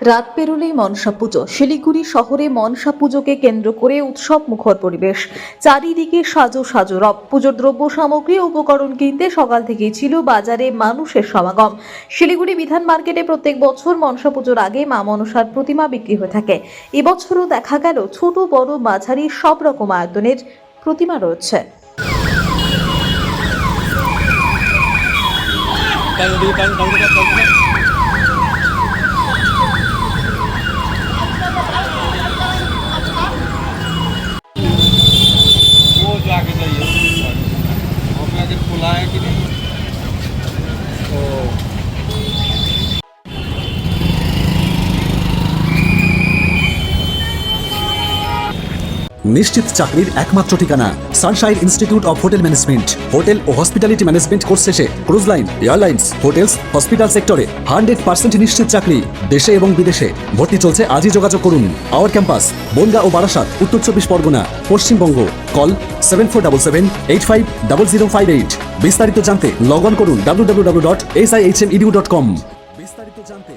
রাত পেরোলেই মনসা পুজো শিলিগুড়ি শহরে মনসা পুজোকে কেন্দ্র করে উৎসব মুখর পরিবেশ চারিদিকে সাজো সাজো রব পুজোর দ্রব্য সামগ্রী উপকরণ কিনতে সকাল থেকেই ছিল বাজারে মানুষের সমাগম শিলিগুড়ি বিধান মার্কেটে প্রত্যেক বছর মনসা পুজোর আগে মা মনসার প্রতিমা বিক্রি হয়ে থাকে এবছরও দেখা গেল ছোট বড় মাঝারি সব রকম আয়তনের প্রতিমা রয়েছে खुला है कि नहीं तो নিশ্চিত চাকরির একমাত্র ঠিকানা Sunshine Institute of Hotel Management hotel O hospitality management course শেষে cruise line airlines hotels hospital সেক্টরে হান্ড্রেড পার্সেন্ট নিশ্চিত চাকরি দেশে এবং বিদেশে ভর্তি চলছে আজই যোগাযোগ করুন আওয়ার ক্যাম্পাস বনগা ও বারাসাত উত্তর চব্বিশ Pargana Paschimbanga call seven four double seven eight five double zero five eight বিস্তারিত জানতে লগ অন করুন W W W dot S I H M edu dot com বিস্তারিত জানতে